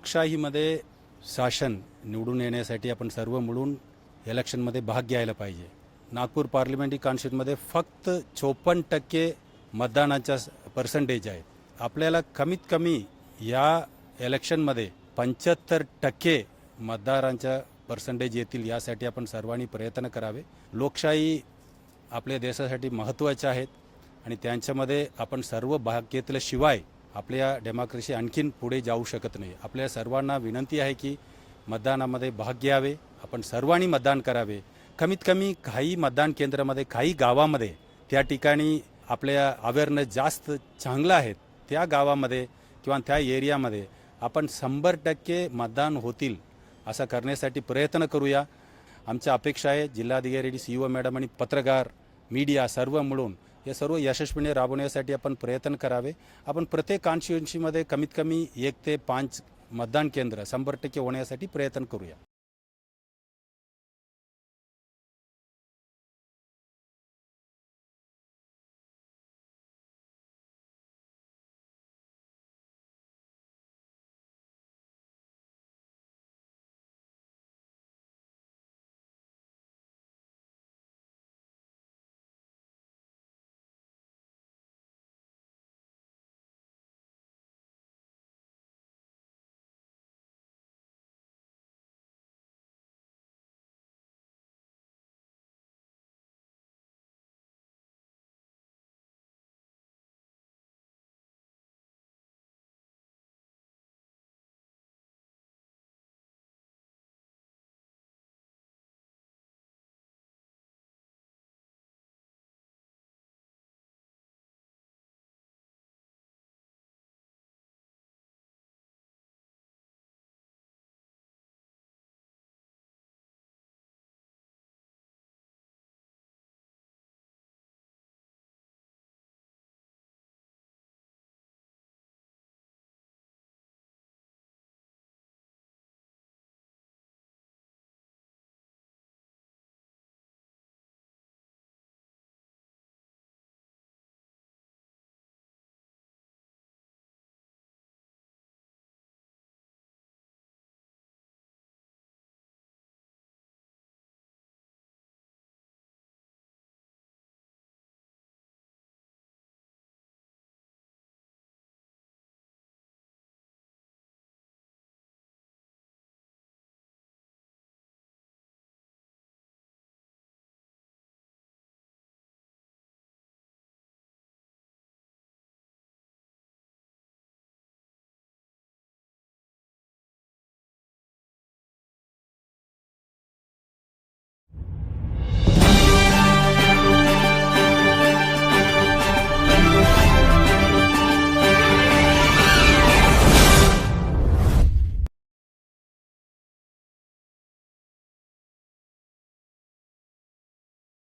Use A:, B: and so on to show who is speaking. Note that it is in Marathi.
A: लोकशाहीमध्ये शासन निवडून येण्यासाठी आपण सर्व मिळून इलेक्शनमध्ये भाग घ्यायला पाहिजे. नागपूर पार्लमेंटरी कॉन्स्टिट्यूटमध्ये फक्त चोपन्न टक्के मतदानाच्या पर्सेंटेज आहे आपल्याला कमीत कमी या इलेक्शनमध्ये पंच्याहत्तर टक्के मतदारांच्या पर्सेंटेज येतील यासाठी आपण सर्वांनी प्रयत्न करावे. लोकशाही आपल्या देशासाठी महत्त्वाच्या आहेत आणि त्यांच्यामध्ये आपण सर्व भाग घेतल्याशिवाय आपल्या डेमोक्रेसी आणखीन पुढे जाऊ शकत नाही. आपल्या सर्वांना विनंती आहे की मतदानामध्ये भाग घ्यावे. आपण सर्वांनी मतदान करावे. कमीत कमी काही मतदान केंद्रामध्ये काही गावामध्ये त्या ठिकाणी आपल्या अवेअरनेस जास्त चांगलं आहेत त्या गावामध्ये किंवा त्या एरियामध्ये आपण शंभर टक्के मतदान होतील असं करण्यासाठी प्रयत्न करूया. आमच्या अपेक्षा आहे जिल्हाधिकारी सी ओ मॅडम आणि पत्रकार मीडिया सर्व मिळून हे सर्व यशस्वीने राबवण्यासाठी आपण प्रयत्न करावे. आपण प्रत्येक कॉन्स्टिट्युन्सीमध्ये कमीत कमी एक ते पाच मतदान केंद्र शंभर टक्के होण्यासाठी प्रयत्न करूया.